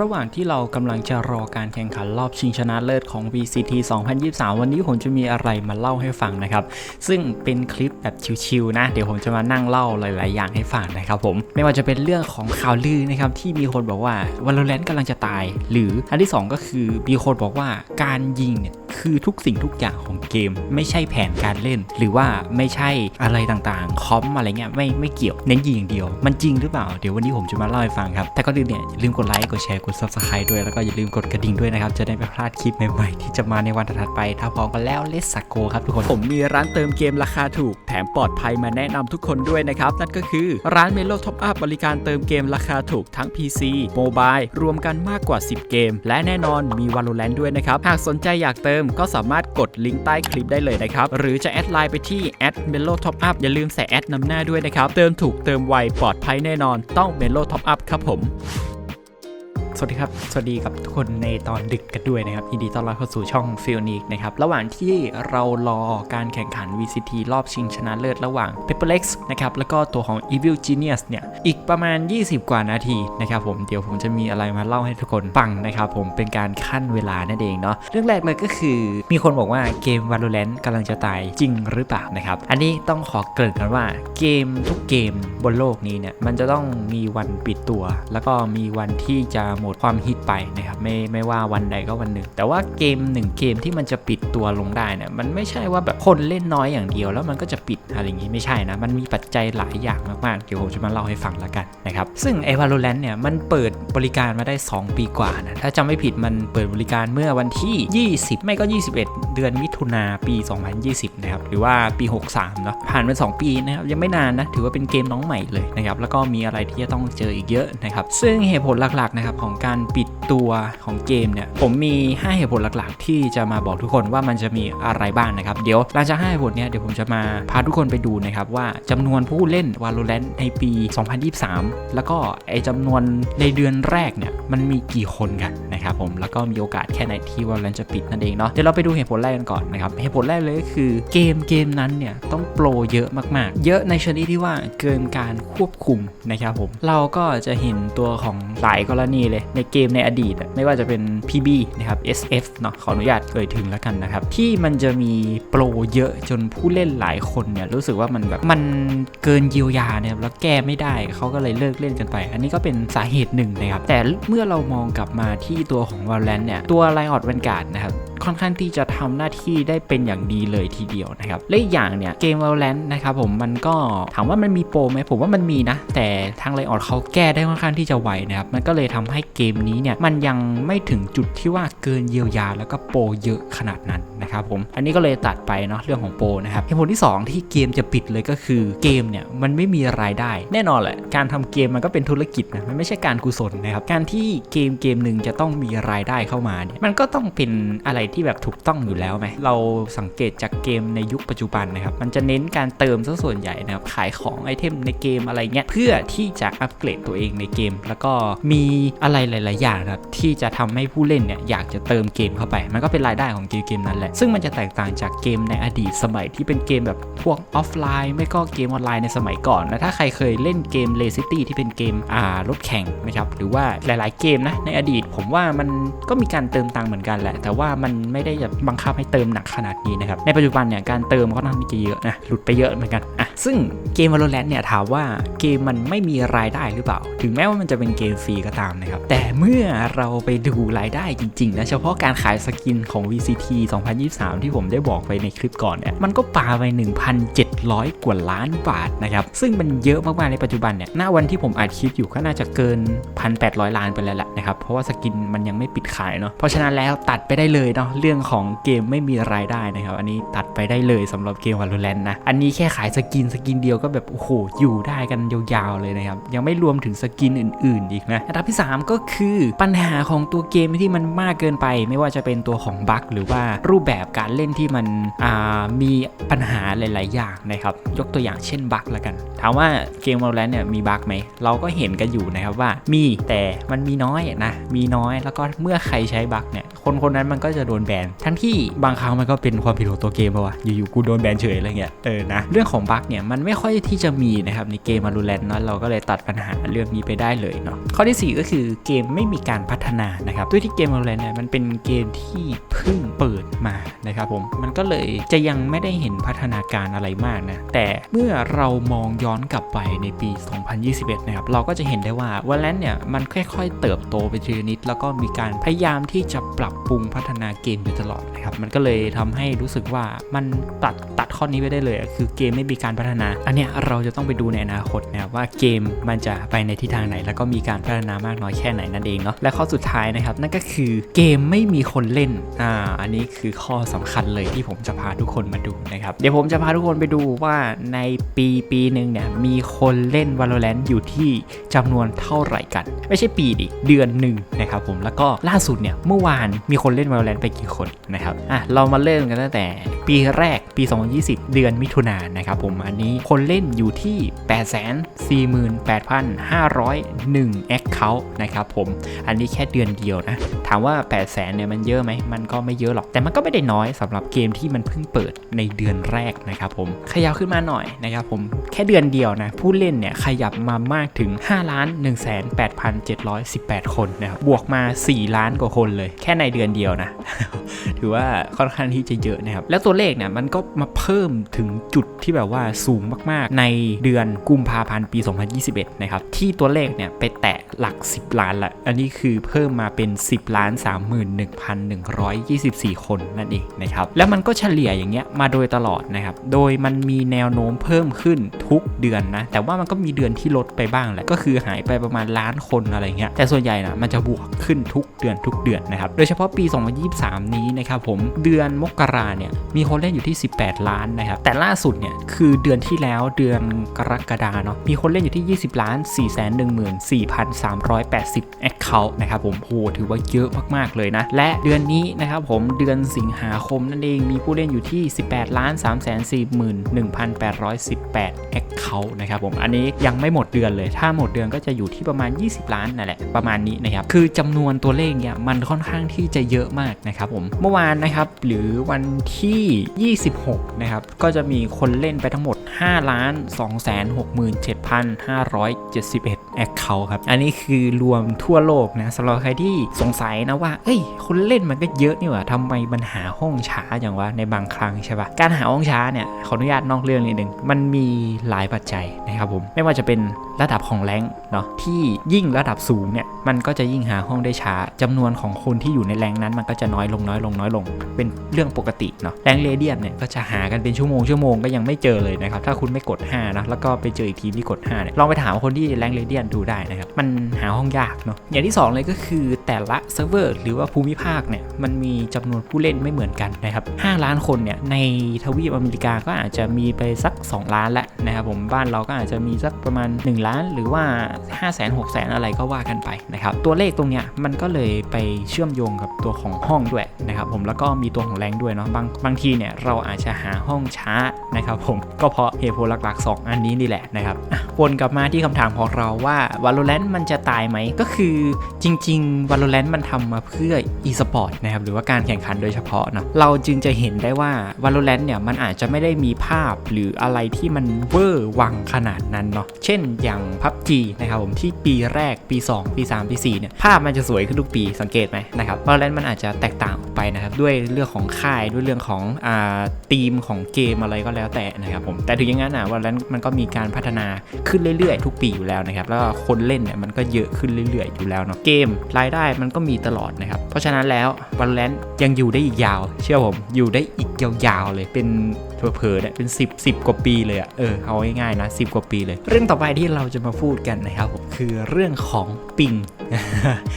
ระหว่างที่เรากำลังจะรอการแข่งขันรอบชิงชนะเลิศของ VCT 2023 วันนี้ผมจะมีอะไรมาเล่าให้ฟังนะครับ ซึ่งเป็นคลิปแบบชิวๆนะ เดี๋ยวผมจะมานั่งเล่าหลาย ๆ อย่างให้ฟังนะครับผม ไม่ว่าจะเป็นเรื่องของข่าวลือนะครับที่มีคนบอกว่า Valorant กำลังจะตาย หรืออันที่สองก็คือมีคนบอกว่าการยิงเนี่ย คือทุกสิ่งทุกอย่างของเกม ไม่ใช่แผนการเล่น หรือว่าไม่ใช่อะไรต่างๆ คอมอะไรเงี้ยไม่ไม่เกี่ยวเน้นยิงอย่างเดียว มันจริงหรือเปล่า เดี๋ยววันนี้ผมจะมาเล่าให้ฟังครับ แต่ก็อื่นเนี่ยอย่าลืมกดไลค์กดแชร์กด subscribe ด้วยแล้วก็อย่าลืมกดกระดิ่งด้วยนะครับจะได้ไม่พลาดคลิปใหม่ๆที่จะมาในวันถัดไปถ้าพร้อมกันแล้ว let's go ครับทุกคนผมมีร้านเติมเกมราคาถูกแถมปลอดภัยมาแนะนำทุกคนด้วยนะครับ นั่นก็คือร้าน Melo Top Up บริการเติมเกมราคาถูกทั้ง PC Mobile รวมกันมากกว่า 10 เกม และแน่นอนมี Valorant ด้วยนะครับ หากสนใจอยากเติมก็สามารถกดลิงก์ใต้คลิปได้เลยนะครับ หรือจะแอดไลน์ไปที่ @melo top up อปอัพอย่าลืมใส่แอดนำหน้าด้วยนะครับ เติมถูกเติมไวปลอดภัยแน่นอน ต้อง Melo Top Up ครับผม สวัสดีครับ สวัสดีกับทุกคนในตอนดึกกันด้วยนะครับยินดีต้อนรับเข้าสู่ช่อง f i l n i c นะครับ ระหว่างที่เรารอการแข่งขัน VCT รอบชิงชนะเลิศระหว่าง p e p p e r l e x นะครับ แล้วก็ตัวของ Evil Genius เนี่ย อีกประมาณ 20 กว่านาทีนะครับผม เดี๋ยวผมจะมีอะไรมาเล่าให้ทุกคนฟังนะครับผม เป็นการขั้นเวลานั่นเองเนาะ เรื่องแรกเลยก็คือ มีคนบอกว่าเกม Valorant กำลังจะตายจริงหรือเปล่านะครับ อันนี้ต้องขอเกริ่นกันว่าเกมทุกเกมบนโลกนี้เนี่ย มันจะต้องมีวันปิดตัว แล้วก็มีวันที่จะหมดความฮิตไปนะครับไม่ไม่ว่าวันใดก็วันหนึ่ง แต่ว่าเกมหนึ่งเกมที่มันจะปิดตัวลงได้นี่มันไม่ใช่ว่าแบบคนเล่นน้อยอย่างเดียว แล้วมันก็จะปิดอะไรอย่างงี้ไม่ใช่นะ มันมีปัจจัยหลายอย่างมากๆ เดี๋ยวผมจะมาเล่าให้ฟังละกันนะครับซึ่งไอ้ Valorant เนี่ยมันเปิดบริการมาได้ 2 ปีกว่านะถ้าจำไม่ผิดมันเปิดบริการเมื่อวันที่ 20 ไม่ก็ 21 เดือนมิถุนาปี 2020 นะครับหรือว่าปี 63เนาะผ่านไป2ปีนะครับยังไม่นานนะถือว่าเป็นเกมน้องใหม่เลยนะครับแล้วก็มีอะไรที่จะต้องเจออีกเยอะนะครับซึ่งเหตุผลหลักๆนะครับของการปิดตัวของเกมเนี่ยผมมี 5 เหตุผลหลักๆ ที่จะมาบอกทุกคนว่ามันจะมีอะไรบ้างนะครับ เดี๋ยวหลังจาก5เหตุผลเนี่ยเดี๋ยวผมจะมาพาทุกคนไปดูนะครับว่าจำนวนผู้เล่น Valorant ในปี 2023 แล้วก็ไอจำนวนในเดือนแรกเนี่ยมันมีกี่คนกันนะครับผมแล้วก็มีโอกาสแค่ไหนที่ Valorant จะปิดนั่นเองเนาะเดี๋ยวเราไปดูเหตุผลแรกกันก่อนนะครับเหตุผลแรกเลยก็คือเกมเกมนั้นเนี่ยต้องโปรเยอะมากๆ เยอะในชนิดที่ว่าเกินการควบคุมนะครับผมเราก็จะเห็นตัวของหลายกรณีเลยในเกมในอดีต ไม่ว่าจะเป็น PB นะครับ SF เนาะขออนุญาตเอ่ยถึงแล้วกันนะครับ ที่มันจะมีโปรเยอะจนผู้เล่นหลายคนเนี่ยรู้สึกว่ามันแบบมันเกินเยียวยาเนี่ยแล้วแก้ไม่ได้เขาก็เลยเลิกเล่นกันไป อันนี้ก็เป็นสาเหตุหนึ่งนะครับแต่เมื่อเรามองกลับมาที่ตัวของ Valorant เนี่ยตัว Riot Vanguard นะครับ ค่อนข้างที่จะทำหน้าที่ได้เป็นอย่างดีเลยทีเดียวนะครับและอีกอย่างเนี่ยเกม Valorant นะครับผมมันก็ถามว่ามันมีโปรไหมผมว่ามันมีนะ แต่ทางไลออดเขาแก้ได้ค่อนข้างที่จะไวนะครับมันก็เลยทำให้เกมนี้เนี่ยมันยังไม่ถึงจุดที่ว่าเกินเยียวยา แล้วก็โปรเยอะขนาดนั้นนะครับผมอันนี้ก็เลยตัดไปเนาะเรื่องของโปรนะครับเหตุผลที่ 2 ที่เกมจะปิดเลยก็คือเกมเนี่ยมันไม่มีรายได้ แน่นอนแหละการทำเกมมันก็เป็นธุรกิจนะมันไม่ใช่การกุศลนะครับการที่เกมเกมหนึ่งจะต้องมีรายได้เข้ามาเนี่ยมันก็ต้องเป็นอะไรที่แบบถูกต้องอยู่แล้วไหมเราสังเกตจากเกมในยุคปัจจุบันนะครับ มันจะเน้นการเติมซะส่วนใหญ่นะครับขายของไอเทมในเกมอะไรเงี้ยเพื่อที่จะอัปเกรดตัวเองในเกม แล้วก็มีอะไรหลาย ๆ อย่างนะครับที่จะทำให้ผู้เล่นเนี่ยอยากจะเติมเกมเข้าไป มันก็เป็นรายได้ของเกมเกมนั้นแหละ ซึ่งมันจะแตกต่างจากเกมในอดีตสมัยที่เป็นเกมแบบพวกออฟไลน์ ไม่ก็เกมออนไลน์ในสมัยก่อนนะถ้าใครเคยเล่นเกม l ลซิตี้ที่เป็นเกมอ่ารถแข่งนะครับหรือว่าหลาย ๆ เกมนะในอดีต ผมว่ามันก็มีการเติมตังค์เหมือนกันแหละ แต่ว่ามันไม่ได้แบบบังคับให้เติมหนักขนาดนี้นะครับ ในปัจจุบันเนี่ยการเติมก็ค่าจะเยอะนะหลุดไปเยอะเหมือนกันอะซึ่งเกม Valorant เนี่ยถามว่าเกมมันไม่มีรายได้หรือเปล่า ถึงแม้ว่ามันจะเป็นเกมฟรีก็ตามนะครับ แต่เมื่อเราไปดูรายได้จริงๆนะเฉพาะการขายสกินของ VCT 2023 ที่ผมได้บอกไปในคลิปก่อนเนี่ยมันก็ปาไป 1,700 กว่าล้านบาทนะครับซึ่งมันเยอะมากๆในปัจจุบันเนี่ยณวันที่ผมอัดคลิปอยู่ก็น่าจะเกิน 1,800 ล้านไปแล้วแหละนะครับเพราะว่าสกินมันยังไม่ปิดขายเนาะเพราะฉะนั้นแล้วตัดไปได้เลยเนาะเรื่องของเกมไม่มีรายได้นะครับ อันนี้ตัดไปได้เลยสำหรับเกม Valorant นะ อันนี้แค่ขายสกินสกินเดียวก็แบบโอ้โหอยู่ได้กันยาวๆเลยนะครับ ยังไม่รวมถึงสกินอื่น ๆ อีกนะอันดับที่ 3 ก็คือปัญหาของตัวเกมที่มันมากเกินไป ไม่ว่าจะเป็นตัวของบั๊กหรือว่ารูปแบบการเล่นที่มันมีปัญหาหลาย ๆ อย่างนะครับยกตัวอย่างเช่นบั๊กละกันถามว่าเกม Valorant เนี่ยมีบั๊กไหมเราก็เห็นกันอยู่นะครับว่ามีแต่มันมีน้อยนะมีน้อยแล้วก็เมื่อใครใช้บั๊กเนี่ย คนคนนั้นมันก็จะโดนแบนทั้งที่บางครั้งมันก็เป็นความผิดของตัวเกมป่าวะอยู่ๆกูโดนแบนเฉยอะไรเงี้ยเออนะเรื่องของบั๊กเนี่ยมันไม่ค่อยที่จะมีนะครับในเกมมารูแลนเนาะเราก็เลยตัดปัญหาเรื่องนี้ไปได้เลยเนาะข้อที่ 4 ก็คือเกมไม่มีการพัฒนานะครับด้วยที่เกมมารูแลนเนี่ยมันเป็นเกมที่เพิ่งเปิดมานะครับผมมันก็เลยจะยังไม่ได้เห็นพัฒนาการอะไรมากนะแต่เมื่อเรามองย้อนกลับไปในปี 2021 นะครับเราก็จะเห็นได้ว่าวันแลนเนี่ยมันค่อยๆ เติบโตไปทีละนิด แล้วก็มีการพยายามที่จะปรับปรุงพัฒนาเกมอยู่ตลอดนะครับมันก็เลยทำให้รู้สึกว่ามันตัดตัดข้อนี้ไปได้เลย คือเกมไม่มีการพัฒนา อันเนี้ยเราจะต้องไปดูในอนาคตนะครับว่าเกมมันจะไปในทิศทางไหน แล้วก็มีการพัฒนามากน้อยแค่ไหนนั่นเองเนาะและข้อสุดท้ายนะครับนั่นก็คือเกมไม่มีคนเล่นอ่าอันนี้คือข้อสำคัญเลยที่ผมจะพาทุกคนมาดูนะครับเดี๋ยวผมจะพาทุกคนไปดูว่าในปีปีหนึ่งเนี่ยมีคนเล่น Valorant อยู่ที่จำนวนเท่าไหร่กัน ไม่ใช่ปีดิเดือนหนึ่งนะครับผมแล้วก็ล่าสุดเนี่ยเมื่อวานมีคนเล่น Valorant ไปกี่คนนะครับอะเรามาเริ่มกันตั้งแต่ปีแรกปี 2020 เดือนมิถุนายนนะครับผมอันนี้คนเล่นอยู่ที่ 848,501 Account นะครับผมอันนี้แค่เดือนเดียวนะ ถามว่า 8 0 0แสนเนี่ยมันเยอะไหม มันก็ไม่เยอะหรอก แต่มันก็ไม่ได้น้อยสำหรับเกมที่มันเพิ่งเปิดในเดือนแรกนะครับผม ขยับขึ้นมาหน่อยนะครับผม แค่เดือนเดียวนะ ผู้เล่นเนี่ยขยับมามากถึง5ล้าน1 8 7 1 8 คนนะครับ บวกมา 4 ล้านกว่าคนเลย แค่ในเดือนเดียวนะ ถือว่าค่อนข้างที่จะเยอะนะครับ แล้วตัวเลขเนี่ยมันก็มาเพิ่มถึงจุดที่แบบว่าสูงมากๆ ในเดือนกุมภาพันธ์ปี 2021 นะครับ ที่ตัวเลขเนี่ยไปแตะหลัก 10 ล้านละ อันนี้คือเพิ่มมาเป็น 10ล้าน31,124 คนนั่นเองนะครับ แล้วมันก็เฉลี่ยอย่างเงี้ยมาโดยตลอดนะครับ โดยมันมีแนวโน้มเพิ่มขึ้นทุกเดือนนะ แต่ว่ามันก็มีเดือนที่ลดไปบ้างแหละ ก็คือหายไปประมาณล้านคนอะไรเงี้ย แต่ส่วนใหญ่นะมันจะบวกขึ้นทุกเดือนทุกเดือนนะครับ โดยเฉพาะาะปี 2023 นี้นะครับผมเดือนมกราเนี่ยมีคนเล่นอยู่ที่ 18 ล้านนะครับแต่ล่าสุดเนี่ยคือเดือนที่แล้วเดือนกรกฎาเนาะมีคนเล่นอยู่ที่ 20 ล้าน 414,380 Account นะครับผมโหถือว่าเยอะมากๆเลยนะ และเดือนนี้นะครับผมเดือนสิงหาคมนั่นเองมีผู้เล่นอยู่ที่ 18 ล้าน 341,818 Account นะครับผมอันนี้ยังไม่หมดเดือนเลย ถ้าหมดเดือนก็จะอยู่ที่ประมาณ 20 ล้านนั่นแหละประมาณนี้นะครับคือจำนวนตัวเลขเนี่ยมันค่อนข้างที่จะเยอะมากนะครับผมเมื่อวานนะครับหรือวันที่ 26 นะครับ ก็จะมีคนเล่นไปทั้งหมด 5 ล้าน267,571 Account ครับ อันนี้คือรวมทั่วโลกนะสำหรับใครที่สงสัยนะว่า เอ้ย คนเล่นมันก็เยอะนี่หว่าทำไมมันหาห้องช้าอย่างวะในบางครั้งใช่ปะการหาห้องช้าเนี่ยขออนุญาตนอกเรื่องนิดนึงมันมีหลายปัจจัยนะครับผมไม่ว่าจะเป็น ระดับของแรงเนาะที่ยิ่งระดับสูงเนี่ยมันก็จะยิ่งหาห้องได้ช้าจำนวนของคนที่อยู่ในแรงนั้นมันก็จะน้อยลงน้อยลงน้อยลง เป็นเรื่องปกติเนาะแรงเรเดียนเนี่ยก็จะหากันเป็นชั่วโมงชั่วโมงก็ยังไม่เจอเลยนะครับถ้าคุณไม่กด5นะแล้วก็ไปเจออีกทีมที่กด5เนี่ยลองไปถามคนที่แรงเรเดียนดูได้นะครับมันหาห้องยากเนาะอย่างที่สองเลยก็คือแต่ละเซิร์ฟเวอร์หรือว่าภูมิภาคเนี่ยมันมีจำนวนผู้เล่นไม่เหมือนกันนะครับ5ล้านคนเนี่ยในทวีปอเมริกาก็อาจจะมีไปสัก 2 ล้านแล้วนะครับผมบ้านเราก็อาจจะมีสักประมาณ 1 ล้านหรือว่า 5 0 0 0 0 0 6 0 0 0 อะไรก็ว่ากันไปนะครับตัวเลขตรงเนี้ยมันก็เลยไปเชื่อมโยงกับตัวของห้องด้วยนะครับผมแล้วก็มีตัวของแรงด้วยเนาะบางบางทีเนี่ยเราอาจจะหาห้องช้านะครับผมก็เพราะเหตุผลหลักๆ 2 อันนี้นี่แหละนะครับวนกลับมาที่คำถามของเราว่า Valorant มันจะตายไหมก็คือจริง ๆ Valorant มันทำมาเพื่อ e-sport นะครับหรือว่าการแข่งขันโดยเฉพาะเนาะเราจึงจะเห็นได้ว่า Valorant เนี่ยมันอาจจะไม่ได้มีภาพหรืออะไรที่มันเวอร์วังขนาดนั้นเนาะเช่นอย่าง PUBG นะครับผมที่ปีแรกปี 2 ปี 3 ปี4เนี่ยภาพมันจะสวยขึ้นทุกปีสังเกตไหมนะครับ Valorant มันอาจจะแตกต่างออกไปนะครับด้วยเรื่องของค่ายด้วยเรื่องของอ่าธีมของเกมอะไรก็แล้วแต่นะครับผมแต่ถึงอย่างนั้นอะ Valorant มันก็มีการพัฒนาขึ้นเรื่อยๆ ทุกปีอยู่แล้วนะครับแล้วคนเล่นเนี่ยมันก็เยอะขึ้นเรื่อยๆ อยู่แล้วเนาะเกมรายได้มันก็มีตลอดนะครับเพราะฉะนั้นแล้ว Valorant ยังอยู่ได้อีกยาว เชื่อผมอยู่ได้อีกยาวๆเลยเป็นเผลอๆเนี่ยเป็น 10 10 กว่าปีเลยอะเออเอาง่ายๆนะ10 กว่าปีเลย เรื่องต่อไปที่เราราจะมาพูดกันนะครับผมคือเรื่องของปิง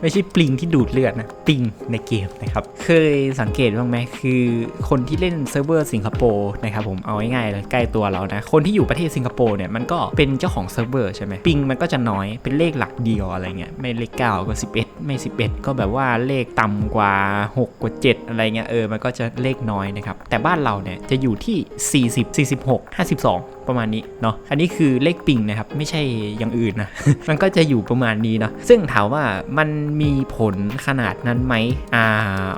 ไม่ใช่ปลิงที่ดูดเลือดนะ ปิงในเกมนะครับ เคยสังเกตบ้างไหมคือคนที่เล่นเซิร์ฟเวอร์สิงคโปร์นะครับผมเอาง่ายๆเลยใกล้ตัวเรานะ คนที่อยู่ประเทศสิงคโปร์เนี่ยมันก็เป็นเจ้าของเซิร์ฟเวอร์ใช่ไหมปิงมันก็จะน้อยเป็นเลขหลักเดียวอะไรเงี้ยไม่เลขเก้าก็11ไม่ 11 ก็แบบว่าเลขต่ำกว่า 6 กว่า 7 อะไรเงี้ยเออมันก็จะเลขน้อยนะครับ แต่บ้านเราเนี่ยจะอยู่ที่ 40 46 52 ประมาณนี้เนาะอันนี้คือเลขปิงนะครับ ไม่ใช่อย่างอื่นนะ มันก็จะอยู่ประมาณนี้เนาะซึ่งถามว่ามันมีผลขนาดนั้นไหมอ่า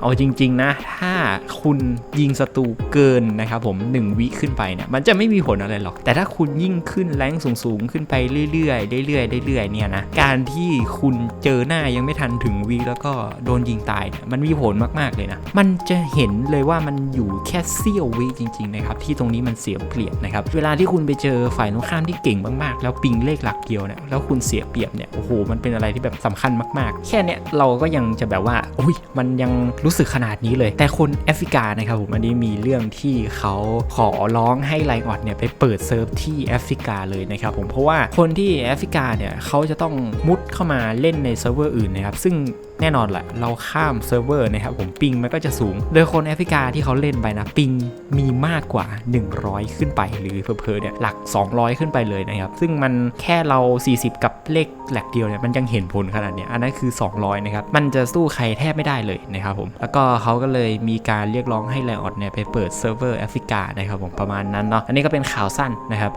เอาจริง ๆ นะ ถ้าคุณยิงศัตรูเกินนะครับผม 1 วิขึ้นไปเนี่ยมันจะไม่มีผลอะไรหรอก แต่ถ้าคุณยิ่งขึ้นแรงสูงๆ ขึ้นไปเรื่อยๆเรื่อยๆเรื่อยๆเนี่ยนะการที่คุณเจอหน้ายังไม่ทันถึงวิแล้วก็โดนยิงตายเนี่ยมันมีผลมากๆเลยนะ มันจะเห็นเลยว่ามันอยู่แค่เสี้ยววิจริง ๆ นะครับ ที่ตรงนี้มันเสียเปรียบนะครับ เวลาที่คุณณไปเจอฝ่ายตรงข้ามที่เก่งมากๆ แล้วปิงเลขหลักเดียวเนี่ยแล้วคุณเสียเปรียบเนี่ยโอ้โหมันเป็นอะไรที่แบบสำคัญมากๆ แค่เนี้ยเราก็ยังจะแบบว่าอุ้ยมันยังรู้สึกขนาดนี้เลย แต่คนแอฟริกานะครับผมอันนี้มีเรื่องที่เขาขอร้องให้ไลออดเนี่ยไปเปิดเซิร์ฟที่แอฟริกาเลยนะครับผมเพราะว่าคนที่แอฟริกาเนี่ยเขาจะต้องมุดเข้ามาเล่นในเซิร์ฟเวอร์อื่นนะครับซึ่งแน่นอนแหละเราข้ามเซิร์ฟเวอร์นะครับผมปิงมันก็จะสูง โดยคนแอฟริกาที่เขาเล่นไปนะปิงมีมากกว่า 100 ขึ้นไปหรือเพอๆเนี่ยหลัก 200 ขึ้นไปเลยนะครับซึ่งมันแค่เรา 40 กับเลขแหลกเดียวเนี่ยมันยังเห็นผลขนาดเนี้ยอันนั้นคือ 200นะครับมันจะสู้ใครแทบไม่ได้เลยนะครับผมแล้วก็เขาก็เลยมีการเรียกร้องให้ไลออดเนี่ยไปเปิดเซิร์ฟเวอร์แอฟริกานะครับผมประมาณนั้นเนาะอันนี้ก็เป็นข่าวสั้นนะครับ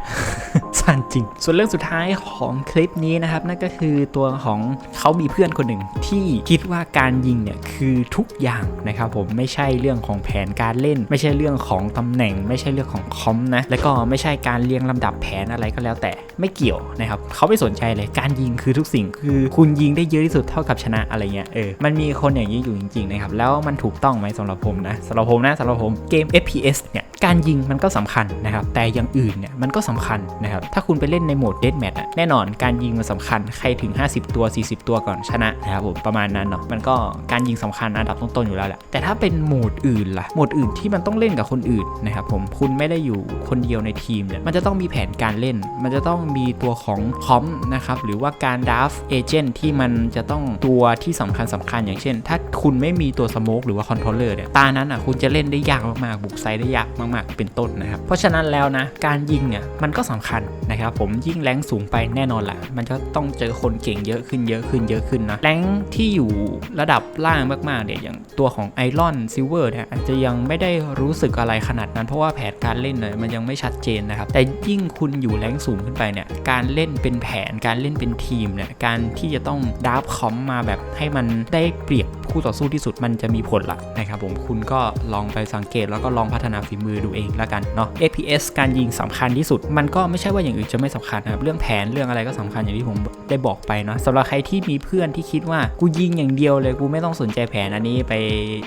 สั้นจริง ส่วนเรื่องสุดท้ายของคลิปนี้นะครับนั่นก็คือตัวของเขามีเพื่อนคนหนึ่งที่คิดว่าการยิงเนี่ยคือทุกอย่างนะครับผมไม่ใช่เรื่องของแผนการเล่น ไม่ใช่เรื่องของตำแหน่ง ไม่ใช่เรื่องของคอมนะแล้วก็ไม่ใช่การเรียงลำดับแผนอะไรก็แล้วแต่ไม่เกี่ยวนะครับเขาไม่สนใจเลยการยิงคือทุกสิ่งคือคุณยิงได้เยอะที่สุดเท่ากับชนะอะไรเงี้ยเออมันมีคนอย่างนี้อยู่จริงๆนะครับแล้วมันถูกต้องไหมสำหรับผมนะสำหรับผมนะสำหรับผมเกม FPS เนี่ยการยิงมันก็สำคัญนะครับแต่อย่างอื่นเนี่ยมันก็สำคัญนะครับถ้าคุณไปเล่นในโหมดเดดแมทอะแน่นอนการยิงมันสำคัญใครถึง 50 ตัว 40 ตัวก่อนชนะนะครับผมประมาณนั้นเนาะมันก็การยิงสำคัญอันดับต้นๆอยู่แล้วแหละแต่ถ้าเป็นโหมดอื่นล่ะโหมดอื่นที่มันต้องเล่นกับคนอื่นนะครับผมคุณไม่ได้อยู่คนเดียวในทีมเนี่ยมันจะต้องมีแผนการเล่น มันจะต้องมีตัวของคอมนะครับหรือว่าการดัฟเอเจนต์ที่มันจะต้องตัวที่สำคัญสำคัญอย่างเช่น ถ้าคุณไม่มีตัวสโมกหรือว่าคอนโทรลเลอร์เนี่ยตานั้นอะคุณจะเล่นได้ยากมากๆบุกไซได้ยากมากๆเป็นต้นนะครับเพราะฉะนั้นแล้วนะการยิงเนี่ยมันก็สำคัญนะครับผมยิ่งแรงสูงไปแน่นอนแหละมันจะต้องเจอคนเก่งเยอะขึ้นเยอะขึ้นเยอะขึ้นนะแรงที่อยู่ระดับล่างมากๆเนี่ยอย่างตัวของไอรอนซิลเวอร์เนี่ยอาจจะยังไม่ได้รู้สึกอะไรขนาดนั้น เพราะว่าแผนการเล่นเนี่ยมันยังไม่ชัดเจนนะครับแต่ยิ่งคุณอยู่แรงสูงขึ้นไปเนี่ยการเล่นเป็นแผนการเล่นเป็นทีมเนี่ยการที่จะต้องดับคอมมาแบบให้มันได้เปรียบคู่ต่อสู้ที่สุดมันจะมีผลละนะครับผมคุณก็ลองไปสังเกตแล้วก็ลองพัฒนาฝีมือดูเองละกันเนาะ APS การยิงสำคัญที่สุด มันก็ไม่ใช่ว่าอย่างอื่นจะไม่สำคัญนะครับเรื่องแผนเรื่องอะไรก็สำคัญอย่างที่ผมได้บอกไปเนาะสำหรับใครที่มีเพื่อนที่คิดว่ากูยิงอย่างเดียวเลยกูไม่ต้องสนใจแผนอันนี้ไป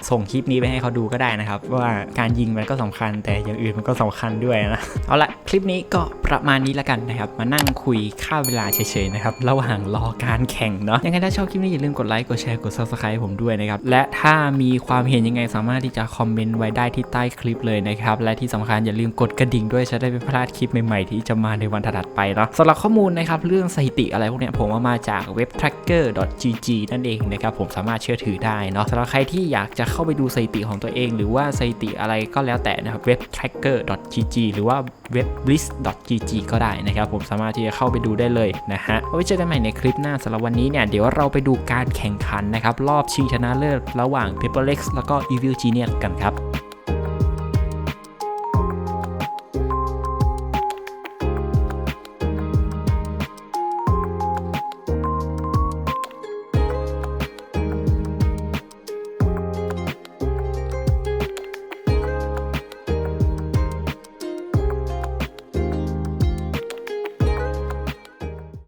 ส่งคลิปนี้ไปให้เขาดูก็ได้นะครับ ว่าการยิงมันก็สำคัญแต่อย่างอื่นมันก็สำคัญด้วยนะเอาละคลิปนี้ก็ประมาณนี้ละกันนะครับ มานั่งคุยค่าเวลาเฉยๆนะครับระหว่างรอการแข่งเนาะยังไงถ้าชอบคลิปนี้อย่าลืมกดไลค์กดแชร์กด subscribe ผมด้วยนะครับและถ้ามีความเห็นยังไงสามารถที่จะคอมเมนต์ไว้ได้ที่ใต้คลิปเลยนะครับและที่สำคัญอย่าลืมกดกระดิ่งด้วยจะได้ไม่พลาดคลิปใหม่ๆที่จะมาในในวันถัดไปเนาะสำหรับข้อมูลนะครับเรื่องสถิติอะไรพวกเนี้ยผมเอามาจากเว็บ tracker.gg นั่นเองนะครับผมสามารถเชื่อถือได้เนาะสำหรับใครที่อยากจะเข้าไปดูสถิติของตัวเอง หรือว่าสถิติอะไรก็แล้วแต่นะครับเว็บ tracker.gg หรือว่าเว็บ bliss.gg ก็ได้นะครับผมสามารถที่จะเข้าไปดูได้เลยนะฮะไว้เจอกันใหม่ในคลิปหน้าสำหรับวันนี้เนี่ยเดี๋ยวเราไปดูการแข่งขันนะครับรอบชิงชนะเลิศระหว่าง Paper Lex แล้วก็ Evil Genius กันครับ